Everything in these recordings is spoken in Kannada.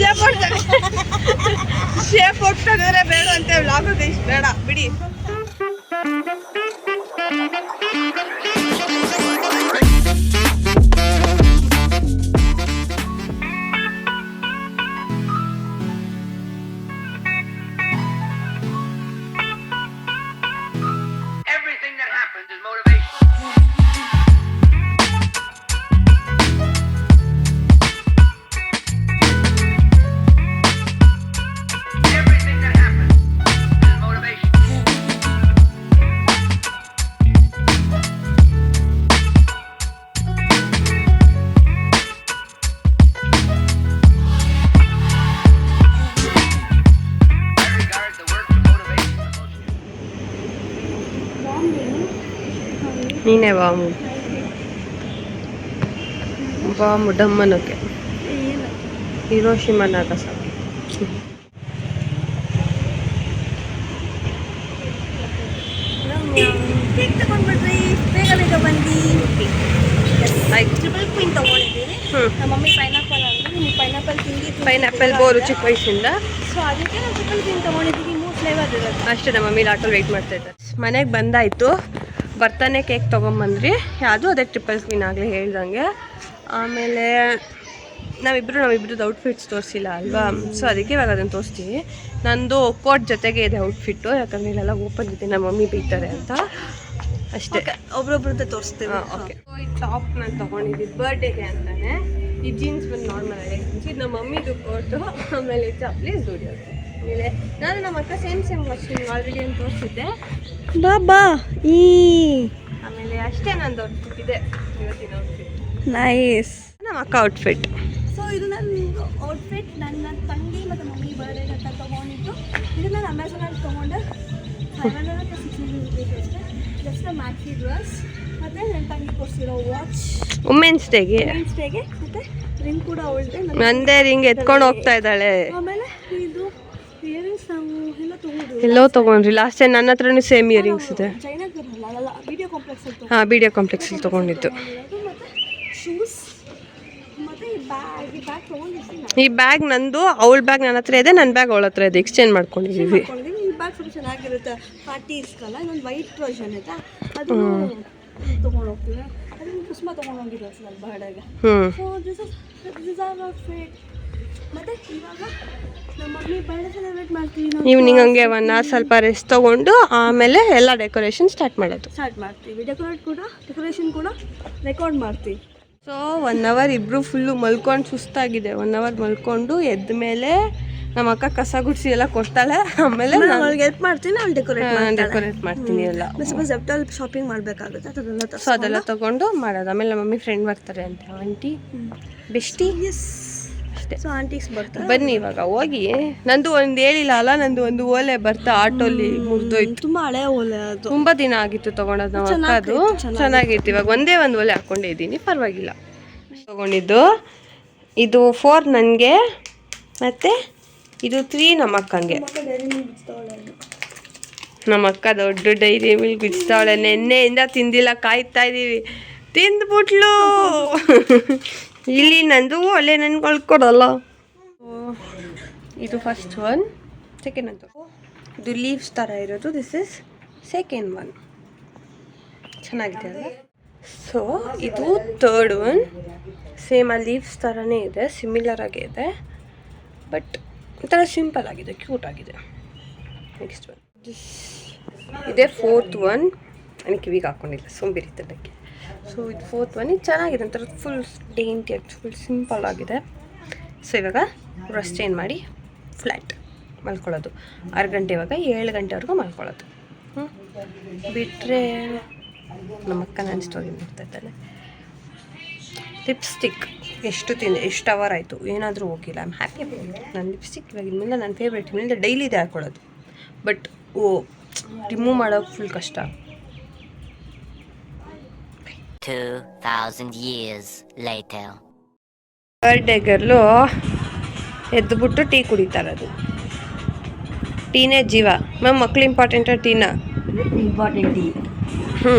ಶೇಪ್. ಶೇಪ್ ತೆಗೆದ್ರೆ ಬೇಡ ಅಂತ ಇಷ್ಟ ಬೇಡ ಬಿಡಿ ನೀನೇ ಬಾಮು ಬಾಮು ಡಮ್ಮನಕ್ಕೆ ಹಿರೋಶಿಮ ನಾಗಸಾಕಿ ಕೇಕ್ ತಗೊಂಡ್ಬಿಡ್ರಿ ಬೇಗ ಬೇಗ ಬಂದು ಟ್ರಿಪಲ್ ಕ್ವೀನ್ ತಗೊಂಡಿದ್ದೀನಿ ನಮ್ಮ ಮಮ್ಮಿ ಪೈನಾಪಲ್ ಅಂದ್ರೆ ನಿಮ್ಗೆ ಪೈನಾಪಲ್ ತಿಂಡಿ ಪೈನಾಪಲ್ ಬೋರು ಚಿಕ್ಕ ವಯಸ್ಸಿಂದ. ಸೊ ಅದಕ್ಕೆ ನಾವು ಟ್ರಿಪಲ್ ಕ್ವೀನ್ ತಗೊಂಡಿದ್ದೀವಿ ಮೂರು ಫ್ಲೇವರ್ ಇರುತ್ತೆ ಅಷ್ಟೇ ನಮ್ಮ ಮಮ್ಮಿ ಆಟೋ ವೆಯ್ಟ್ ಮಾಡ್ತಾ ಇದ್ದಾರೆ. ಮನೆಗೆ ಬಂದಾಯಿತು. ಬರ್ತಾನೆ ಕೇಕ್ ತೊಗೊಂಬಂದ್ರಿ. ಯಾವುದು ಅದೇ ಟ್ರಿಪಲ್ ಕ್ವೀನ್ ಆಗಲಿ ಹೇಳ್ದಂಗೆ. ಆಮೇಲೆ ನಾವಿಬ್ಬರು ನಾವಿಬ್ರದ್ದು ಔಟ್ಫಿಟ್ಸ್ ತೋರಿಸಿಲ್ಲ ಅಲ್ವಾ? ಸೊ ಅದಕ್ಕೆ ಇವಾಗ ಅದನ್ನು ತೋರಿಸ್ತೀವಿ. ನಂದು ಕೋಟ್ ಜೊತೆಗೆ ಇದೆ ಔಟ್ಫಿಟ್ಟು ಯಾಕಂದರೆ ಇಲ್ಲೆಲ್ಲ ಓಪನ್ ಇದೆ ನಮ್ಮ ಮಮ್ಮಿ ಬೀತಾರೆ ಅಂತ. ಅಷ್ಟೇ. ಒಬ್ರೊಬ್ರದ್ದು ತೋರಿಸ್ತೀವಿ. ಓಕೆ ಈ ಟಾಪ್ ನಾನು ತೊಗೊಂಡಿದ್ದು ಬರ್ಡೇಗೆ ಅಂತಲೇ ಈ ಜೀನ್ಸ್ ಬಂದು ನಾರ್ಮಲ್ ಆಗಿ. ಇದು ನಮ್ಮ ಮಮ್ಮಿದು ಕೋಟು ಆಮೇಲೆ ಚಪ್ಪಲಿ ದುಡಿಯೋ ನಾನು ನಮ್ಮ ಅಕ್ಕ ಸೇಮ್ ಸೇಮ್ ವಾಚಿಂಗ್ ಆಲ್ರೆಡಿ ಅಂತ ತೋರಿಸಿದ್ದೆ? ಬಾಬಾ ಈ. ಆಮೇಲೆ ಅಷ್ಟೇ ನಂದು ಔಟ್ಫಿಟ್ ಇದೆ. ಇವತ್ತಿನ ಔಟ್ಫಿಟ್ ನೈಸ್ ನಮ್ಮ ಅಕ್ಕ ಔಟ್ಫಿಟ್ ಸೊ ಇದು ನನ್ನ ಔಟ್ಫಿಟ್ ನನ್ನ ತಂಗಿ ಮತ್ತು ಮಮ್ಮಿ ಬರ್ಡೇಗೆ ಅಂತ ತೊಗೊಂಡಿದ್ದು. ಇದು ನಾನು ಅಮೆಝಾನಲ್ಲಿ ತೊಗೊಂಡೆ. Five hundred six hundred rupees ಅಷ್ಟೇ. ಜಸ್ಟ್ ಮ್ಯಾಕ್ಸಿ ಡ್ರೆಸ್ ಮತ್ತು ನನ್ನ ತಂಗಿ ಕೊಡ್ಸಿರೋ ವಾಚ್ ವುಮೆನ್ಸ್ ಡೇಗೆ ವುಮೆನ್ಸ್ ಡೇಗೆ ಮತ್ತು ರಿಂಗ್ ಕೂಡ ಅವಳದೆ. ನಂದೇ ರಿಂಗ್ ಎತ್ಕೊಂಡು ಹೋಗ್ತಾ ಇದ್ದಾಳೆ. ಆಮೇಲೆ ಎಲ್ಲ ತೊಗೊಂಡು ಎಲ್ಲೋ ತೊಗೊಂಡ್ರಿ. ಲಾಸ್ಟ್ ಟೈಮ್ ನನ್ನ ಹತ್ರನೂ ಸೇಮ್ ಇಯರಿಂಗ್ಸ್ ಇದೆ. ಹಾಂ ಬಿ ಡಿ ಕಾಂಪ್ಲೆಕ್ಸಲ್ಲಿ ತೊಗೊಂಡಿದ್ದು. ಈ ಬ್ಯಾಗ್ ನಂದು ಅವಳ ಬ್ಯಾಗ್ ನನ್ನ ಹತ್ರ ಇದೆ ನನ್ನ ಬ್ಯಾಗ್ ಅವಳ ಹತ್ರ ಇದೆ. ಎಕ್ಸ್ಚೇಂಜ್ ಮಾಡ್ಕೊಂಡಿದ್ದೀವಿ ಬ್ಯಾಗ್ ಸ್ವಲ್ಪ ಚೆನ್ನಾಗಿರುತ್ತೆ ಪಾರ್ಟೀಸ್ಗೆಲ್ಲ ಇನ್ನೊಂದು ವೈಟ್ ವರ್ಷನ್ ಐತಾ ಅದು ತೊಗೊಂಡು ಹೋಗ್ತೀವಿ ಅದನ್ನು ಕುಸುಮ ತೊಗೊಂಡು ಹೋಗಿರೋ ನನ್ನ ಬರ್ಡೇಗೆ ಹ್ಞೂ so this is this are outfit ಮತ್ತು ಇವಾಗ ನಮ್ಮ ಮಮ್ಮಿ ಬರ್ಡೇ ಸೆಲೆಬ್ರೇಟ್ ಮಾಡ್ತೀವಿ ನಾವು. ಈವ್ನಿಂಗ್ ಹಂಗೆ ಒನ್ ಅವರ್ ಸ್ವಲ್ಪ ರೆಸ್ಟ್ ತಗೊಂಡು ಆಮೇಲೆ ಎಲ್ಲ ಡೆಕೋರೇಷನ್ ಸ್ಟಾರ್ಟ್ ಮಾಡೋದು. ಸ್ಟಾರ್ಟ್ ಮಾಡ್ತೀವಿ. ಡೆಕೋರೇಟ್ ಕೂಡ ಡೆಕೋರೇಷನ್ ಕೂಡ ರೆಕಾರ್ಡ್ ಮಾಡ್ತೀವಿ. ಸೊ ಒನ್ ಅವರ್ ಇಬ್ಬರು ಫುಲ್ಲು ಮಲ್ಕೊಂಡು ಸುಸ್ತಾಗಿದೆ. ಒನ್ ಅವರ್ ಮಲ್ಕೊಂಡು ಎದ್ದ ಮೇಲೆ ನಮ್ಮ ಅಕ್ಕ ಕಸ ಗುಡಿಸಿ ಎಲ್ಲ ಕೊಡ್ತಾಳೆ. ಆಮೇಲೆ ನಾನು ಅವ್ಳಿಗೆ ಹೆಲ್ಪ್ ಮಾಡ್ತೀನಿ ಅವ್ಳು ಡೆಕೋರೇಟ್ ಡೆಕೋರೇಟ್ ಮಾಡ್ತೀನಿ ಎಲ್ಲ. ಸ್ವಲ್ಪ ಜೆಪ್ಟಲ್ ಶಾಪಿಂಗ್ ಮಾಡಬೇಕಾಗುತ್ತೆ. ಅದನ್ನೆಲ್ಲ ಸೊ ಅದೆಲ್ಲ ತಗೊಂಡು ಮಾಡೋದು. ಆಮೇಲೆ ನಮ್ಮ ಮಮ್ಮಿ ಫ್ರೆಂಡ್ ಬರ್ತಾರೆ ಅಂತ. ಆಂಟಿ ಬೆಸ್ಟಿ ಎಸ್ ಅಷ್ಟೇ. ಸೊ ಬನ್ನಿ ಇವಾಗ ಹೋಗಿ. ನಂದು ಒಂದು ಹೇಳಿಲ್ಲ ಅಲ್ಲ ನಂದು ಒಂದು ಓಲೆ ಬರ್ತಾ ಆಟೋಲಿ ಮುರಿದೋಯ್ತು. ತುಂಬಾ ಹಳೆ ಓಲೆ ಅದು. ತುಂಬಾ ದಿನ ಆಗಿತ್ತು ತಗೊಂಡದ್ ಅಕ್ಕ ಅದು. ಚೆನ್ನಾಗಿತ್ತು ಇವಾಗ. ಒಂದೇ ಒಂದು ಓಲೆ ಹಾಕೊಂಡೇ ಇದ್ದೀನಿ ಪರವಾಗಿಲ್ಲ. ತಗೊಂಡಿದ್ದು. ಇದು ಫೋರ್ ನನಗೆ ಮತ್ತೆ ಇದು ತ್ರೀ ನಮ್ಮ ಅಕ್ಕಂಗೆ. ನಮ್ಮ ಅಕ್ಕ ದೊಡ್ಡ ಡೈರಿ ಮಿಲ್ಕ್ ಬಿಡಿಸ್ತಾವಳೆ ನೆನ್ನೆಯಿಂದ ತಿಂದಿಲ್ಲ ಕಾಯ್ತಾ ಇದ್ದೀವಿ ತಿಂದ್ಬಿಟ್ಲು. ಇಲ್ಲಿ ನಂದು, ಅಲ್ಲೇ ನನ್ಗೆ ಕೊಡಲ್ಲ. ಇದು ಫಸ್ಟ್ ಒನ್ ಸೆಕೆಂಡ್ ಅಂತ ಇದು ಲೀವ್ಸ್ ಥರ ಇರೋದು ದಿಸ್ ಇಸ್ ಸೆಕೆಂಡ್ ಒನ್ ಚೆನ್ನಾಗಿದೆ ಅಲ್ಲ ಸೊ ಇದು ಥರ್ಡ್ ಒನ್ ಸೇಮ್ ಆ ಲೀವ್ಸ್ ಥರನೇ ಇದೆ ಸಿಮಿಲರ್ ಆಗೇ ಇದೆ. ಬಟ್ ಒಂಥರ ಸಿಂಪಲ್ ಆಗಿದೆ ಕ್ಯೂಟ್ ಆಗಿದೆ. ನೆಕ್ಸ್ಟ್ ಒನ್ ದಿಸ್ ಇದೇ ಫೋರ್ತ್ ಒನ್ ನನಗೆ ಕಿವಿಗೆ ಹಾಕೊಂಡಿಲ್ಲ ಸೋಂಬೇರಿತನಕ್ಕೆ ಸೊ ಇದು ಫೋರ್ತ್ ಒನ್ ಇದು ಚೆನ್ನಾಗಿದೆ. ಒಂಥರ ಫುಲ್ ಡೇಂಟಿಯಾಗಿ ಫುಲ್ ಸಿಂಪಲ್ ಆಗಿದೆ. ಸೊ ಇವಾಗ ಬ್ರಷ್ ಚೇಂಜ್ ಮಾಡಿ ಫ್ಲ್ಯಾಟ್ ಮಲ್ಕೊಳ್ಳೋದು. ಆರು ಗಂಟೆ ಇವಾಗ ಏಳು ಗಂಟೆವರೆಗೂ ಮಲ್ಕೊಳ್ಳೋದು. ಹ್ಞೂ ಬಿಟ್ಟರೆ ನಮ್ಮ ಅಕ್ಕ ನಾನು ಸ್ಟೋರಿ ಮಾಡ್ತಾ ಇದ್ದಾನೆ ಲಿಪ್ಸ್ಟಿಕ್. ಎಷ್ಟು ತಿಂದು ಎಷ್ಟು ಅವರ್ ಆಯಿತು? ಏನಾದರೂ ಹೋಗಿಲ್ಲ. ಐಮ್ ಹ್ಯಾಪಿ ನನ್ನ ಲಿಪ್ಸ್ಟಿಕ್ ಇವಾಗ ಇನ್ಮೇಲೆ ನನ್ನ ಫೇವ್ರೇಟ್ ಇನ್ಮೇಲೆ ಡೈಲಿ ಇದೆ ಹಾಕೊಳ್ಳೋದು. ಬಟ್ ಓ ರಿಮೂವ್ ಮಾಡೋಕೆ ಫುಲ್ ಕಷ್ಟ. 2,000 years later. ಬರ್ಡೇ ಗರ್ಲು ಎದ್ದುಬಿಟ್ಟು ಟೀ ಕುಡಿತಾರದು. ಟೀನೇ ಜೀವ. ಮ್ಯಾಮ್ ಮಕ್ಳು ಇಂಪಾರ್ಟೆಂಟ ಟೀನಾ? ಇಂಪಾರ್ಟೆಂಟ್ ಹ್ಞೂ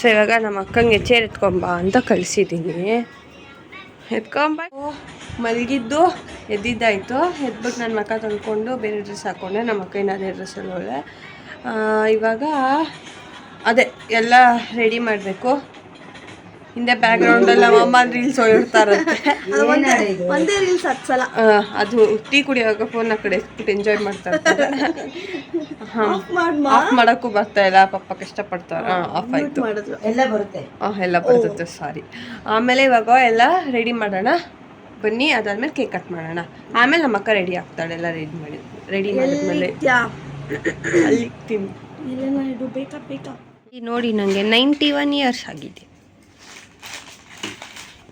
ಸೊ ಇವಾಗ ನಮ್ಮ ಅಕ್ಕಂಗೆ ಚೇರ್ ಎತ್ಕೊಂಬ ಅಂತ ಕಳಿಸಿದ್ದೀನಿ ಎತ್ಕೊಂಬ ಮಲಗಿದ್ದು ಎದ್ದಿದ್ದಾಯಿತು. ಎದ್ಬಿಟ್ಟು ನನ್ನ ಮಕ್ಕ ತೊಳ್ಕೊಂಡು ಬೇರೆ ಡ್ರೆಸ್ ಹಾಕ್ಕೊಂಡೆ ನಮ್ಮ ಅಕ್ಕ ಇನ್ನು ಅದೇ ಡ್ರೆಸ್ಸಲ್ಲಿ ಹೋಳೆ ಆ, ಇವಾಗ ಅದೇ ಎಲ್ಲ ರೆಡಿ ಮಾಡಬೇಕು. ಹಿಂದೆ ಬ್ಯಾಕ್ಗ್ರೌಂಡಲ್ಲಿ ನಮ್ಮ ಅಮ್ಮ ರೀಲ್ಸ್ ಒಂದೇ ರೀಲ್ಸ್ ಹತ್ತು ಸಲ ಆ, ಅದು ಟೀ ಕುಡಿಯುವಾಗ ಫೋನ್ ಆ ಕಡೆ ಎಂಜಾಯ್ ಮಾಡ್ತಾ ಇರ್ತಾರೆ. ಹಾಂ ಮಾಡಿ ಆಫ್ ಮಾಡೋಕ್ಕೂ ಬರ್ತಾ ಇಲ್ಲ ಪಾಪ ಕಷ್ಟಪಡ್ತಾರೆ ಹಾಂ ಆಫ್ ಆಯಿತು. ಮಾಡಿದ್ರು. ಎಲ್ಲ ಬರುತ್ತೆ. ಹಾಂ ಎಲ್ಲ ಬರ್ತದೆ ಸಾರಿ ಆಮೇಲೆ ಇವಾಗ ಎಲ್ಲ ರೆಡಿ ಮಾಡೋಣ. ಬನ್ನಿ ಅದಾದ್ಮೇಲೆ ಕೇಕ್ ಕಟ್ ಮಾಡೋಣ. ಆಮೇಲೆ ನಮ್ಮ ಅಕ್ಕ ರೆಡಿ ಆಗ್ತಾಳೆ ಎಲ್ಲ ರೆಡಿ ಮಾಡಿ ರೆಡಿ ಮಾಡಿದ್ಮೇಲೆ. ಅಲ್ಲಿ ತಿನ್ ಇಲ್ಲೇನ ಇದು ಬೇಕಾ ಬೇಕಾ? ನೋಡಿ ನನಗೆ ನೈಂಟಿ ಒನ್ ಇಯರ್ಸ್ ಆಗಿದೆ.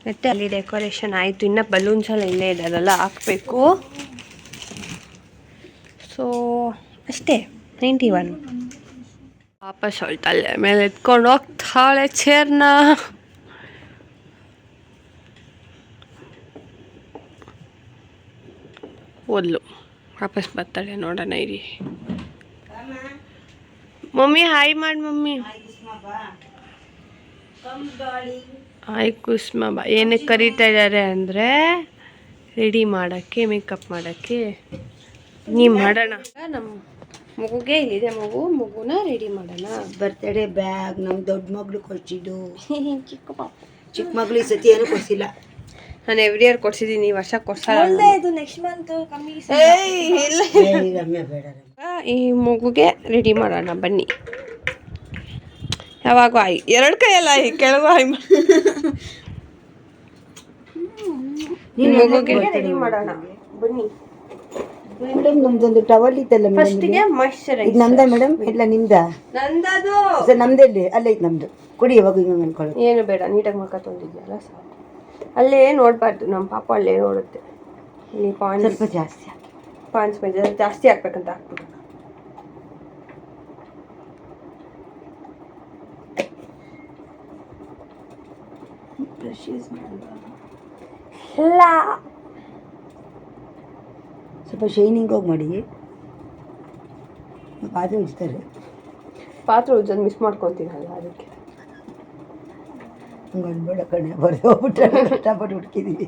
ಮತ್ತೆ ಅಲ್ಲಿ ಡೆಕೋರೇಷನ್ ಆಯಿತು. ಇನ್ನು ಬಲೂನ್ಸ್ ಎಲ್ಲ ಇಲ್ಲೇ ಇದೆ ಅದೆಲ್ಲ ಹಾಕಬೇಕು. ಸೊ ಅಷ್ಟೇ ನೈಂಟಿ ಒನ್ ವಾಪಸ್ ಹೊಳ್ತಾಳೆ ಮೇಲೆ ಎತ್ಕೊಂಡು ಹೋಗ್ತಾಳೆ ಚೇರ್ನ. ಓದ್ಲು. ವಾಪಸ್ ಬರ್ತಾಳೆ ನೋಡೋಣ, ಇರಿ. ಮಮ್ಮಿ ಹಾಯ್ ಮಾಡಿ ಮಮ್ಮಿ. ಹಾಯ್ ಕುಸ್ಮ ಬಾ. ಏನಕ್ಕೆ ಕರೀತಾ ಇದ್ದಾರೆ ಅಂದರೆ ರೆಡಿ ಮಾಡೋಕ್ಕೆ ಮೇಕಪ್ ಮಾಡೋಕ್ಕೆ. ನೀವು ಮಾಡೋಣ. ನಮ್ಮ ಮಗುಗೆ ಇದೆ ಮಗು. ಮಗುನ ರೆಡಿ ಮಾಡೋಣ. ಬರ್ತಡೇ ಬ್ಯಾಗ್ ನಮ್ಮ ದೊಡ್ಡ ಮಗಳು ಕೊಚ್ಚಿದ್ದು ಚಿಕ್ಕ ಮಗಳು ಈ ಸತಿ ಏನು ಕೊಡ್ಸಿಲ್ಲ. ನಾನು ಎವ್ರಿ ಇಯರ್ ಕೊಡ್ಸಿದ್ದೀನಿ ಈ ವರ್ಷ ಕೊಡ್ಸಲ್ಲ ಇದು ನೆಕ್ಸ್ಟ್ ಮಂತ್ ಕಮ್ಮಿ ಇಲ್ಲ. ಏಯ್ ರಮ್ಯಾ ಈ ಮಗುಗೆ ರೆಡಿ ಮಾಡೋಣ ಬನ್ನಿ. ಯಾವಾಗ ಆಯ್ ಎರಡು ಕೈಯಲ್ಲ ಆಯ್ ಕೆಳಗೂ ಆಯ್ ಈ ಮಗುಗೆ ರೆಡಿ ಮಾಡೋಣ. ಬನ್ನಿ. ಮೇಡಮ್ ನಮ್ದೊಂದು ಟವಲ್ ಇತ್ತಲ್ಲ ಫಸ್ಟಿಗೆ ಮಾಯ್ಶ್ಚರೈಸ್ ಇದು ನಮ್ದ ಮೇಡಮ್ ಇಲ್ಲ ನಿಮ್ದ ನಂದದು. ಸರ್ ಅಲ್ಲೇ ಐತೆ ನಮ್ದು. ಕೊಡಿ ಯಾವಾಗ ಹಿಂಗೆ ಅನ್ಕೊಳ್ಳಿ ಏನು ಬೇಡ ನೀಟಾಗಿ ಮಕ್ಕ ತೊಂದಿದ್ಯಲ್ಲ ಸಾಕು. ಅಲ್ಲೇ ನೋಡಬಾರ್ದು ನಮ್ಮ ಪಾಪ ಅಲ್ಲೇ ನೋಡುತ್ತೆ. ಇಲ್ಲಿ ಪಾನ್ ಸ್ವಲ್ಪ ಜಾಸ್ತಿ ಹಾಕಿ. ಪಾಂಚ್ ಮೇಜ ಜಾಸ್ತಿ ಹಾಕ್ಬೇಕಂತ ಹಾಕ್ಬಿಡು. ಬ್ರಷ್ ಯೂಸ್ ಇಲ್ಲ. ಸ್ವಲ್ಪ ಶೈನಿಂಗ್ ಹೋಗಿ ಮಾಡಿ. ಪಾತ್ರೆ ಉಜ್ತಾರೆ. ಪಾತ್ರೆ ಉಜ್ಜೋದು ಮಿಸ್ ಮಾಡ್ಕೊತೀನಲ್ಲ ಅದಕ್ಕೆ. ಹಂಗೆ ಅನ್ಬೇಡ ಕಣೆ. ಬರೆದು ಹೋಗ್ಬಿಟ್ರೆ ಕಷ್ಟಪಟ್ಟು ಹುಡುಕಿದೀವಿ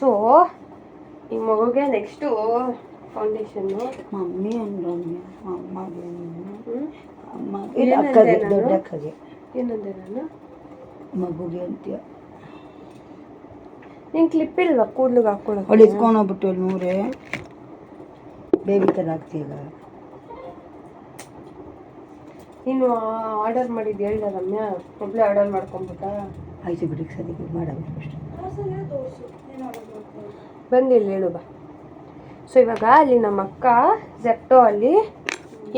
ಸೊ ಈ ಮಗುಗೆ ನೆಕ್ಸ್ಟು ಫೌಂಡೇಶನ್ನು ಮಮ್ಮಿ ಅಂದ್ರು ಅಮ್ಮಗೆ ಅಮ್ಮ ಅಮ್ಮಗೆ ಅಕ್ಕಗೆ ದೊಡ್ಡ ಅಕ್ಕಗೆ. ಏನಂದೆ ನಾನು? ಮಗುಗೆ ಅಂತೀಯ. ನೀನು ಕ್ಲಿಪ್ ಇಲ್ವಾ? ಕೂದ್ಲಿಗೆ ಅವಳು ಹೊಳಿಸ್ಕೊಂಡು ಹೋಗ್ಬಿಟ್ಟು ನೂರೇ. ಬೇಬಿ ಥರ ಆಗ್ತೀಯಲ್ಲ ನೀನು ಆರ್ಡರ್ ಮಾಡಿದ್ದು ಹೇಳಿದ ರಮ್ಯಾ. ಒಬ್ಬಳೆ ಆರ್ಡರ್ ಮಾಡ್ಕೊಂಬಿಟ್ಟ ಆಯ್ತು ಬಿಡಿ ಸದ್ಯಕ್ಕೆ ಮಾಡಲ್ಲ ಬಂದಿಲ್ಲ ಹೇಳು ಬಾ. ಸೊ ಇವಾಗ ಅಲ್ಲಿ ನಮ್ಮ ಅಕ್ಕ ಜೆಪ್ಟೋ ಅಲ್ಲಿ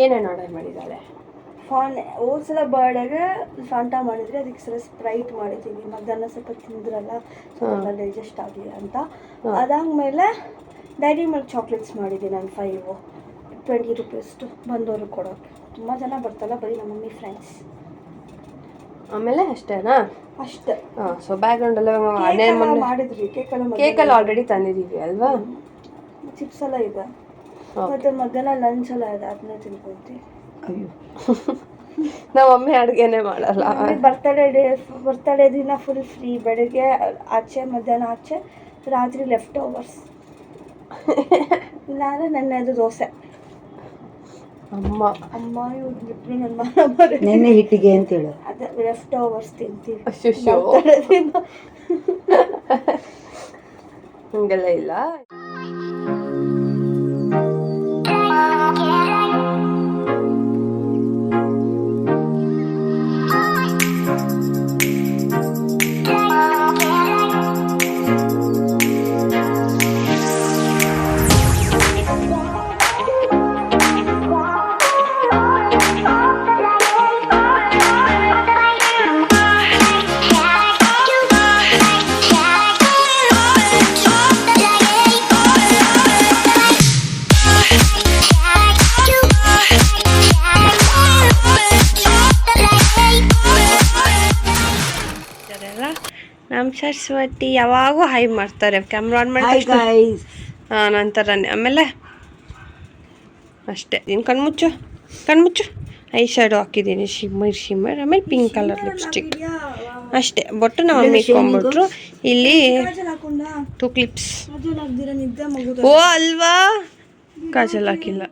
ಏನೇನು ಆರ್ಡರ್ ಮಾಡಿದ್ದಾಳೆ? ಫಾನ್ ಹೋದ ಸಲ ಬರ್ಡೇಗೆ ಫಾಂಟಾ ಮಾಡಿದ್ರೆ ಅದಕ್ಕೆ ಸಲ ಸ್ಪ್ರೈಟ್ ಮಾಡಿದ್ದೀವಿ ಮಧ್ಯಾಹ್ನ ಸ್ವಲ್ಪ ತಿಂದ್ರಲ್ಲ ಸ್ವಲ್ಪ ಡೈಜೆಸ್ಟ್ ಆಗಲಿ ಅಂತ. ಅದಾದಮೇಲೆ ಡೈರಿ ಮಿಲ್ಕ್ ಚಾಕ್ಲೇಟ್ಸ್ ಮಾಡಿದ್ದೀನಿ ನಾನು ಫೈವು ಟ್ವೆಂಟಿ ರುಪೀಸ್ದು ಬಂದವರು ಕೊಡೋಕೆ. ತುಂಬ ಜನ ಬರ್ತಾರಲ್ಲ ಬರೀ ನಮ್ಮ ಮಮ್ಮಿ ಫ್ರೆಂಡ್ಸ್ ಆಮೇಲೆ ಅಷ್ಟೇನಾ? ಅಷ್ಟೇ. ಹಾಂ ಸೊ ಬ್ಯಾಕ್ಗ್ರೌಂಡೆಲ್ಲ ಅದೇ ಕೇಕ್ ಮೊನ್ನೆ ಮಾಡಿದ್ವಿ ಕೇಕೆಲ್ಲ ಕೇಕಲ್ಲಿ ಆಲ್ರೆಡಿ ತಂದಿದ್ದೀವಿ ಅಲ್ವಾ? ಚಿಪ್ಸ್ ಎಲ್ಲ ಇದೆ. ಮತ್ತೆ ಮಧ್ಯಾಹ್ನ ಲಂಚ್ ಎಲ್ಲ ಇದೆ ಅದನ್ನ ತಿನ್ಕೊಂತೀವಿ ಅಯ್ಯೋ. ನಮ್ಮ ಮಮ್ಮಿ ಅಡುಗೆನೇ ಮಾಡಲ್ಲ. ಬರ್ತಡೇ ಡೇ ಬರ್ತಡೇ ದಿನ ಫುಲ್ ಫ್ರೀ ಬೆಳಿಗ್ಗೆ ಆಚೆ ಮಧ್ಯಾಹ್ನ ಆಚೆ ರಾತ್ರಿ ಲೆಫ್ಟ್ ಓವರ್ಸ್ ಇಲ್ಲಾಂದ್ರೆ ನನ್ನದು ದೋಸೆ. ಅಮ್ಮ. ಅಮ್ಮ ಬಿಟ್ಟರೆ ನನ್ನ ಮನ ಬರ ನೆನ್ನೆ ಹಿಟ್ಟಿಗೆ ಅಂತೇಳು ಅದು ಲೆಫ್ಟ್ ಓವರ್ಸ್ ತಿಂತೀವಿ ದಿನ ಹಂಗೆಲ್ಲ ಇಲ್ಲ. ಸರಸ್ವತಿ ಯಾವಾಗೂ ಹೈ ಮಾಡ್ತಾರೆ. ಕ್ಯಾಮ್ರಾ ಆನ್ ಮಾಡಿ ಹಾಂ ನಂತರನೇ ಆಮೇಲೆ? ಅಷ್ಟೇ. ನೀನು ಕಣ್ಮುಚ್ಚು ಕಣ್ಮುಚ್ಚು ಐ ಶ್ಯಾಡೋ ಹಾಕಿದ್ದೀನಿ ಶಿಮ್ಮರ್ ಶಿಮ್ಮರ್ ಆಮೇಲೆ ಪಿಂಕ್ ಕಲರ್ ಲಿಪ್ಸ್ಟಿಕ್ ಅಷ್ಟೇ. ಬೊಟ್ಟು ನಾವು ಮಮ್ಮಿ ಇಟ್ಕೊಂಡ್ಬಿಟ್ರು ಇಲ್ಲಿ ಟೂ ಕ್ಲಿಪ್ಸ್ ಓ ಅಲ್ವಾ? ಕಾಜಲ್ ಹಾಕಿಲ್ಲ.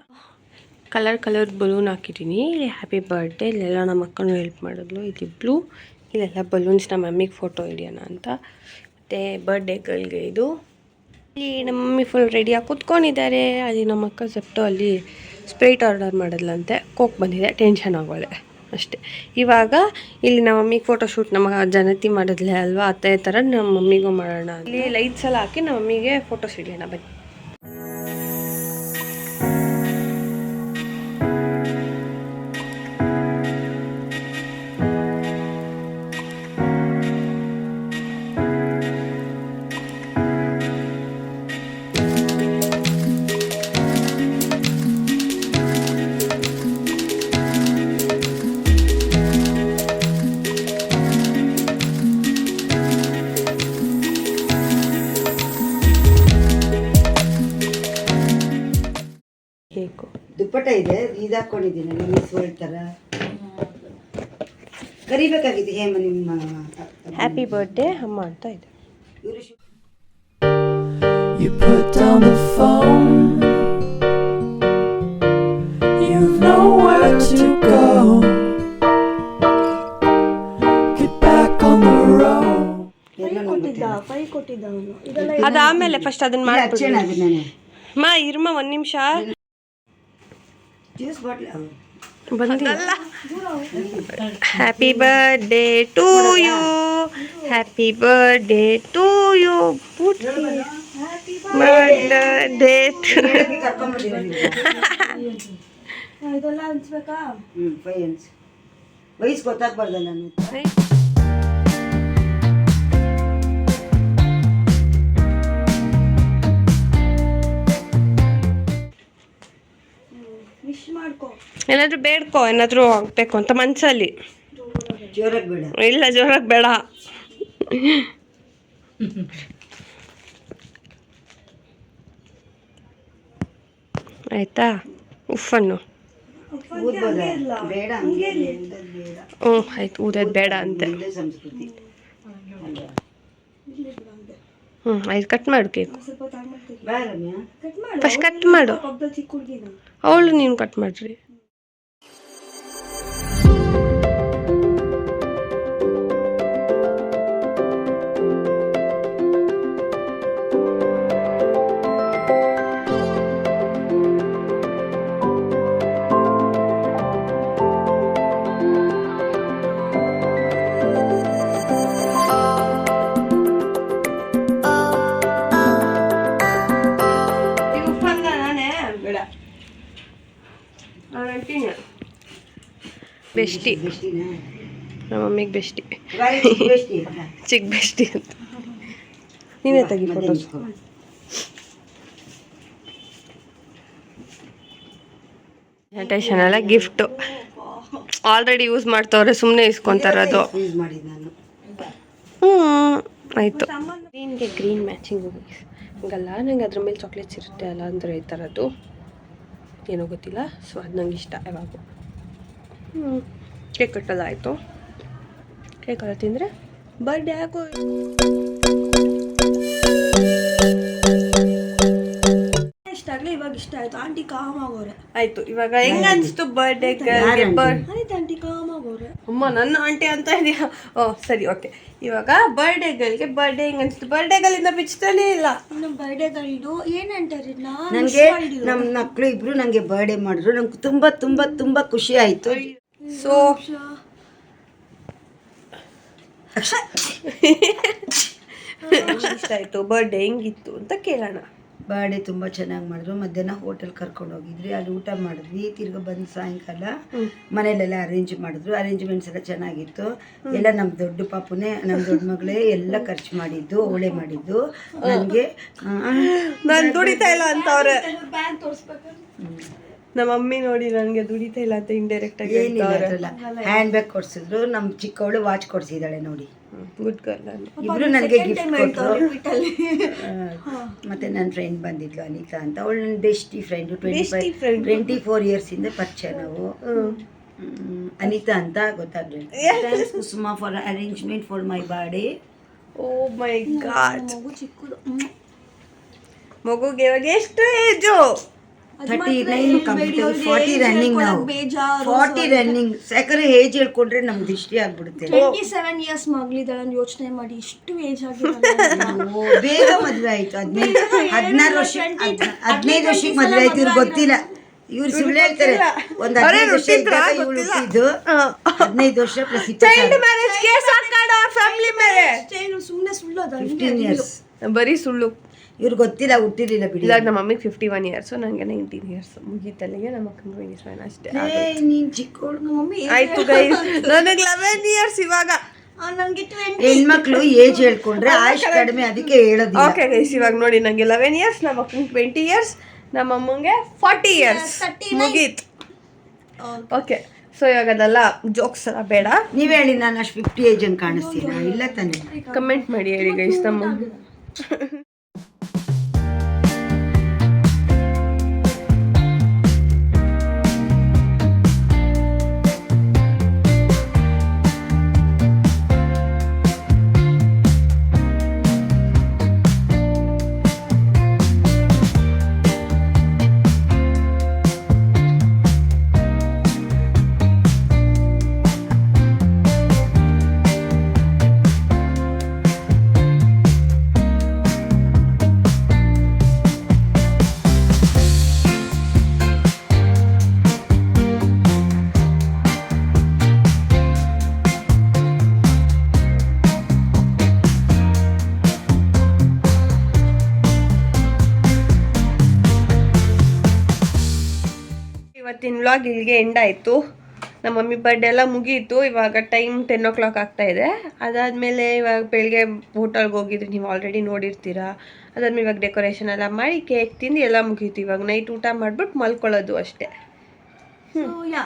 ಕಲರ್ ಕಲರ್ ಬಲೂನ್ ಹಾಕಿದ್ದೀನಿ ಇಲ್ಲಿ ಹ್ಯಾಪಿ ಬರ್ಡೇ ಇಲ್ಲೆಲ್ಲ ನಮ್ಮ ಅಕ್ಕನೂ ಹೆಲ್ಪ್ ಮಾಡಿದ್ಲು. ಇದು ಬ್ಲೂ ಇಲ್ಲೆಲ್ಲ ಬಲೂನ್ಸ್ ನಮ್ಮ ಮಮ್ಮಿಗೆ ಫೋಟೋ ಹಿಡಿಯೋಣ ಅಂತ. ಮತ್ತು ಬರ್ಡೇ ಇದು. ಇಲ್ಲಿ ನಮ್ಮ ಮಮ್ಮಿ ಫುಲ್ ರೆಡಿಯಾಗಿ ಕೂತ್ಕೊಂಡಿದ್ದಾರೆ. ಅಲ್ಲಿ ನಮ್ಮ ಅಕ್ಕ ಸೆಪ್ಟು ಅಲ್ಲಿ ಸ್ಪ್ರೈಟ್ ಆರ್ಡರ್ ಮಾಡಿದ್ಲಂತೆ. ಕೋಕ್ ಬಂದಿದೆ. ಟೆನ್ಷನ್ ಆಗೋಳೆ ಅಷ್ಟೇ. ಇವಾಗ ಇಲ್ಲಿ ನಮ್ಮ ಮಮ್ಮಿಗೆ ಫೋಟೋ ಶೂಟ್ ನಮ್ಮ ಜನತಿ ಮಾಡಿದ್ಲೆ ಅಲ್ವಾ? ಅತ್ತೆ ಥರ ನಮ್ಮ ಮಮ್ಮಿಗೂ ಮಾಡೋಣ ಇಲ್ಲಿ ಲೈಟ್ಸ್ ಎಲ್ಲ ಹಾಕಿ ನಮ್ಮ ಮಮ್ಮಿಗೆ ಫೋಟೋಸ್ ಹಿಡಿಯೋಣ ಬನ್ನಿ. ದುಪ್ಪಟ ಇದೆ ಇದು ಹಾಕೊಂಡಿದ್ದೀನಲ್ಲ ಮಿಸ್ ವರ್ಲ್ಡ್ ಥರ ಕರಿಬೇಕಾಗಿದೆ ಹೇಮ ನಿಮ್ಮ ಹ್ಯಾಪಿ ಬರ್ಡೇ ಅಮ್ಮ ಅಂತ ಇದೆ ಇವರು You put down the phone. You've nowhere to go. Get back on the road. ಕೊಟ್ಟಿದ್ದ ಫೈ ಕೊಟ್ಟಿದ್ದ ಅವನು ಇದೆಲ್ಲ ಅದಾದ್ಮೇಲೆ ಫಸ್ಟ್ ಅದನ್ನ ಮಾಡ್ಬಿಡಿ ಹಚ್ಚೋಣ ಅದನ್ನ ಮಾ ಇರ್ಮ ಒಂದ್ ನಿಮಿಷ ಜ್ಯೂಸ್ ಬಾಟ್ಲ್ ಬಂದಿಲ್ಲ happy birthday to you happy birthday to you birthday to ಕರ್ಕೊಂಡ್ಬಂದಿರ ಏನಾದ್ರು ಬೇಡ್ಕೋ ಏನಾದರೂ ಆಗಬೇಕು ಅಂತ ಮನಸ್ಸಲ್ಲಿ ಇಲ್ಲ ಜೋರಾಗಿ ಬೇಡ. ಆಯ್ತಾ? ಉಫನ್ನು. ಹ್ಞೂ ಆಯ್ತು ಊದೋದು ಬೇಡ ಅಂತೆ. ಹ್ಞೂ ಆಯ್ತು ಕಟ್ ಮಾಡು ಕೇಕು. ಫಸ್ಟ್ ಕಟ್ ಮಾಡು. ಅವಳು ನೀನು ಕಟ್ ಮಾಡ್ರಿ. ಬೆಸ್ಟಿ ನಮ್ಮ ಮಮ್ಮಿಗೆ ಬೆಸ್ಟಿ ಚಿಕ್ಕ ಬೆಸ್ಟಿ ಅಂತ. ನೀವೇ ತೆಗಿ ಫೋಟೋಸ್ ಪ್ರೆಸೆಂಟೇಷನ್ ಎಲ್ಲ ಗಿಫ್ಟು ಆಲ್ರೆಡಿ ಯೂಸ್ ಮಾಡ್ತವ್ರೆ ಸುಮ್ಮನೆ ಇಸ್ಕೊಂತಾರದು ನಾನು. ಹ್ಞೂ ಆಯಿತು. ಗ್ರೀನ್ಗೆ ಗ್ರೀನ್ ಮ್ಯಾಚಿಂಗ್ ಹಂಗಲ್ಲ ನಂಗೆ ಅದ್ರ ಮೇಲೆ ಚಾಕ್ಲೇಟ್ಸ್ ಇರುತ್ತೆ ಅಲ್ಲ ಅಂದರೆ ಈ ಥರದ್ದು ಏನೋ ಗೊತ್ತಿಲ್ಲ ಸೊ ಅದು ನಂಗೆ ಇಷ್ಟ ಯಾವಾಗ. ಕೇಕ್ ಕಟ್ಟಲಾಯಿತು ಕೇಕ್ ಎಲ್ಲ ತಿಂದರೆ ಬರ್ಡೇ ಆಗೋ ಇಷ್ಟ ಆಗ್ಲಿ ಇವಾಗ ಇಷ್ಟ ಆಯ್ತು. ಆಂಟಿ ಕಾಮ್ ಆಗೋರೆ. ಆಯಿತು ಇವಾಗ ಹೆಂಗ ಅನ್ಸ್ತು ಬರ್ಡೇ ಆಯ್ತು ಆಂಟಿ ಕಾಮ್ ಆಗೋರೆ. ಅಮ್ಮ ನನ್ನ ಆಂಟಿ ಅಂತ ಇದೆಯಾ? ಓ ಸರಿ ಓಕೆ ಇವಾಗ ಬರ್ಡೇಗಳಿಗೆ ಬರ್ಡೇ ಹೆಂಗ ಅನ್ಸ್ತು? ಬರ್ಡೇಗಳಿಂದ ಬಿಚ್ಚಲೇ ಇಲ್ಲ. ನಮ್ಮ ಬರ್ಡೇಗಳಿದು ಏನ್ ಅಂತಾರೆ? ನನಗೆ ನಮ್ಮ ಮಕ್ಕಳು ಇಬ್ರು ನನಗೆ ಬರ್ಡೇ ಮಾಡಿದ್ರು. ನಂಗೆ ತುಂಬಾ ತುಂಬಾ ತುಂಬಾ ಖುಷಿ ಆಯಿತು. ಸೊ ಇಷ್ಟ ಆಯಿತು. ಬರ್ಡೇ ಹೆಂಗಿತ್ತು ಅಂತ ಕೇಳೋಣ. ಬರ್ಡೇ ತುಂಬ ಚೆನ್ನಾಗಿ ಮಾಡಿದ್ರು. ಮಧ್ಯಾಹ್ನ ಹೋಟೆಲ್ ಕರ್ಕೊಂಡು ಹೋಗಿದ್ರಿ ಅಲ್ಲಿ ಊಟ ಮಾಡಿದ್ವಿ. ತಿರ್ಗ ಬಂದು ಸಾಯಂಕಾಲ ಮನೇಲೆಲ್ಲ ಅರೇಂಜ್ ಮಾಡಿದ್ರು. ಅರೇಂಜ್ಮೆಂಟ್ಸ್ ಎಲ್ಲ ಚೆನ್ನಾಗಿತ್ತು. ಎಲ್ಲ ನಮ್ಮ ದೊಡ್ಡ ಪಾಪುನೇ ನಮ್ಮ ದೊಡ್ಡ ಮಗಳೇ ಎಲ್ಲ ಖರ್ಚು ಮಾಡಿದ್ದು ಓಳೆ ಮಾಡಿದ್ದು. ನನಗೆ ನಾನು ದುಡಿತಾ ಇಲ್ಲ ಅಂತ ಅವ್ರೆ ನಮ್ಮ ಮಮ್ಮಿ ನೋಡಿ ನನಗೆ ದುಡಿತಾ ಇಲ್ಲ ಅಂತ ಇಂಡೈರೆಕ್ಟ್ ಆಗಿ ಹ್ಯಾಂಡ್ ಬ್ಯಾಗ್ ಕೊಡ್ಸಿದ್ರು ನಮ್ಮ ಚಿಕ್ಕವಳು ವಾಚ್ ಕೊಡ್ಸಿದ್ದಾಳೆ ನೋಡಿ. ಗುಡ್ ಗರ್ಲ್ ಇಬ್ರು ನನಗೆ ಗಿಫ್ಟ್ ಕೊಟ್ಟರು ಮತ್ತೆ ನನ್ನ ಫ್ರೆಂಡ್ ಬಂದಿದ್ಲು ಅನಿತಾ ಅಂತ. ಅವಳು ನನ್ನ bestie friend twenty five twenty four ಇಯರ್ಸಿಂದ ಪರಿಚಯ ನಾವು. ಅನಿತಾ ಅಂತ ಗೊತ್ತಾಗ್ಲಿಲ್ಲ. Thanks Kusuma for arrangement for my body oh my god ಮಗು ಚಿಕ್ಕದು. ಮಗುಗೆ ಇವಾಗ ಎಷ್ಟು ಏಜು ಥರ್ಟಿ ಮಾತ್ರ ನೈನ್ ಕಂಪ್ಲೀಟ್ ಅವ್ರಿಗೆ ಫಾರ್ಟಿ ರನ್ನಿಂಗ್ ನಾವು ಫಾರ್ಟಿ ರನ್ನಿಂಗ್ ಯಾಕಂದ್ರೆ ಏಜ್ ಹೇಳ್ಕೊಂಡ್ರೆ ನಮ್ದು ದೃಷ್ಟಿ ಆಗ್ಬಿಡುತ್ತೆ. ಟ್ವೆಂಟಿ ಸೆವೆನ್ ಇಯರ್ಸ್ ಮಗಳಿದ್ದಾಳೆ ಯೋಚನೆ ಮಾಡಿ ಇಷ್ಟು ಏಜ್ ಆಗಿದೆ ಬೇಗ ಮದುವೆ ಆಯ್ತು. ಹದಿನೈದು ಹದಿನಾರು ವರ್ಷ ಹದ್ನ- ಹದಿನೈದು ವರ್ಷಕ್ಕೆ ಮದುವೆ ಆಯ್ತು. ಇವ್ರು ಗೊತ್ತಿಲ್ಲ. ಇವ್ರು ಸುಳ್ಳು ಹೇಳ್ತಾರೆ. ಒಂದ್ ಹದಿನೈದು ವರ್ಷ ಹುಟ್ಟಿದ್ದು ಹದಿನೈದು ವರ್ಷ ಪ್ಲಸ್ ಚೈಲ್ಡ್ ಮ್ಯಾರೇಜ್ ಕೇಸ್ ಹಾಕಾಡ ಫ್ಯಾಮಿಲಿ ಮ್ಯಾರೇಜ್ ಸುಮ್ಮನೆ ಸುಳ್ಳು ಅದ ಫಿಫ್ಟೀನ್ ಇಯರ್ಸ್ ಬರೀ ಸುಳ್ಳು. ಇವ್ರು ಗೊತ್ತಿಲ್ಲ ಹುಟ್ಟಿರ್ಲಿಲ್ಲ ಬಿಡಿ. ಇವಾಗ ನಮ್ಮ ಮಮ್ಮಿಗೆ ಫಿಫ್ಟಿ ಒನ್ ಇಯರ್ಸು ನನಗೆ ನೈನ್ಟೀನ್ ಇಯರ್ಸ್ ಮುಗೀತಲ್ಲಿಗೆ ನಮ್ಮ ಅಕ್ಕನ ಟ್ವೆಂಟಿ ಸೆವೆನ್ ಅಷ್ಟೇ. ಏ, ನೀನ್ ಚಿಕ್ಕವಳು ಮಮ್ಮಿ ಆಯ್ತು ಗೈಸ್ ನನಗೆ ಲೆವೆನ್ ಇಯರ್ಸ್ ಇವಾಗ. ಹೆಣ್ಮಕ್ಳು ಏಜ್ ಹೇಳ್ಕೊಂಡ್ರೆ ಆಯುಷ್ ಕಡಿಮೆ ಅದಕ್ಕೆ ಹೇಳೋದು ಓಕೆ ಗೈಸ್ ಇವಾಗ ನೋಡಿ ನನಗೆ ಲೆವೆನ್ ಇಯರ್ಸ್ ನಮ್ಮ ಅಕ್ಕಂಗೆ ಟ್ವೆಂಟಿ ಇಯರ್ಸ್ ನಮ್ಮ ಅಮ್ಮಂಗೆ ಫಾರ್ಟಿ ಇಯರ್ಸ್ ಮುಗೀತು. ಓಕೆ ಸೊ ಇವಾಗ ಅದೆಲ್ಲ ಜೋಕ್ಸ್ ಎಲ್ಲ ಬೇಡ. ನೀವ್ ಹೇಳಿ ನಾನು ಅಷ್ಟು ಫಿಫ್ಟಿ ಏಜ್ ಅಂತ ಕಾಣಿಸ್ತೀನಿ? ಇಲ್ಲ ತಾನೆ? ಕಮೆಂಟ್ ಮಾಡಿ ಹೇಳಿ ಗೈಸ್ ನಮ್ಮ ವ್ಲಾಗ್ ಇಲ್ಲಿಗೆ ಎಂಡ್ ಆಯಿತು. ನಮ್ಮ ಮಮ್ಮಿ ಬರ್ಡೇ ಎಲ್ಲ ಮುಗೀತು. ಇವಾಗ ಟೈಮ್ ಟೆನ್ ಓ ಕ್ಲಾಕ್ ಆಗ್ತಾ ಇದೆ. ಅದಾದಮೇಲೆ ಇವಾಗ ಬೆಳಿಗ್ಗೆ ಹೋಟೆಲ್ಗೆ ಹೋಗಿದ್ರಿ ನೀವು ಆಲ್ರೆಡಿ ನೋಡಿರ್ತೀರ. ಅದಾದ್ಮೇಲೆ ಇವಾಗ ಡೆಕೋರೇಷನ್ ಎಲ್ಲ ಮಾಡಿ ಕೇಕ್ ತಿಂದು ಎಲ್ಲ ಮುಗೀತು. ಇವಾಗ ನೈಟ್ ಊಟ ಮಾಡ್ಬಿಟ್ಟು ಮಲ್ಕೊಳ್ಳೋದು ಅಷ್ಟೇ. ಸೊ ಯಾ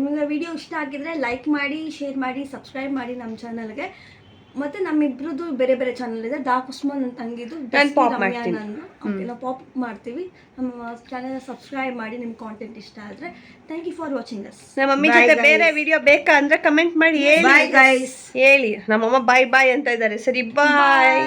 ನಿಮಗೆ ವಿಡಿಯೋ ಇಷ್ಟ ಆಗಿದ್ರೆ ಲೈಕ್ ಮಾಡಿ ಶೇರ್ ಮಾಡಿ ಸಬ್ಸ್ಕ್ರೈಬ್ ಮಾಡಿ ನಮ್ಮ ಚಾನಲ್ಗೆ ಮತ್ತೆ ನಮ್ಮಿಬ್ರದ್ದು ಬೇರೆ ಬೇರೆ ಚಾನಲ್ ಇದೆ. ಡಾಕ್ ಉಸ್ಮಾನ್ ಅಂತ ತಂಗಿದ್ದು ನಾನ್ pop ಮಾಡ್ತೀನಿ. ನಾವು ಪಾಪ್ ಮಾಡ್ತೀವಿ. ನಮ್ಮ ಚಾನಲ್ ಸಬ್ಸ್ಕ್ರೈಬ್ ಮಾಡಿ ನಿಮ್ ಕಾಂಟೆಂಟ್ ಇಷ್ಟ ಆದ್ರೆ thank you for watching us ನಮ್ಮ ಮಮ್ಮಿ ಜೊತೆ ಬೇರೆ ವಿಡಿಯೋ ಬೇಕಾ ಅಂದ್ರೆ ಕಮೆಂಟ್ ಮಾಡಿ ಹೇಳಿ. ಬಾಯ್ ಗೈಸ್ ಹೇಳಿ. ನಮ್ಮಮ್ಮ ಬಾಯ್ ಬಾಯ್ ಅಂತ ಇದ್ದಾರೆ. ಸರಿ ಬಾಯ್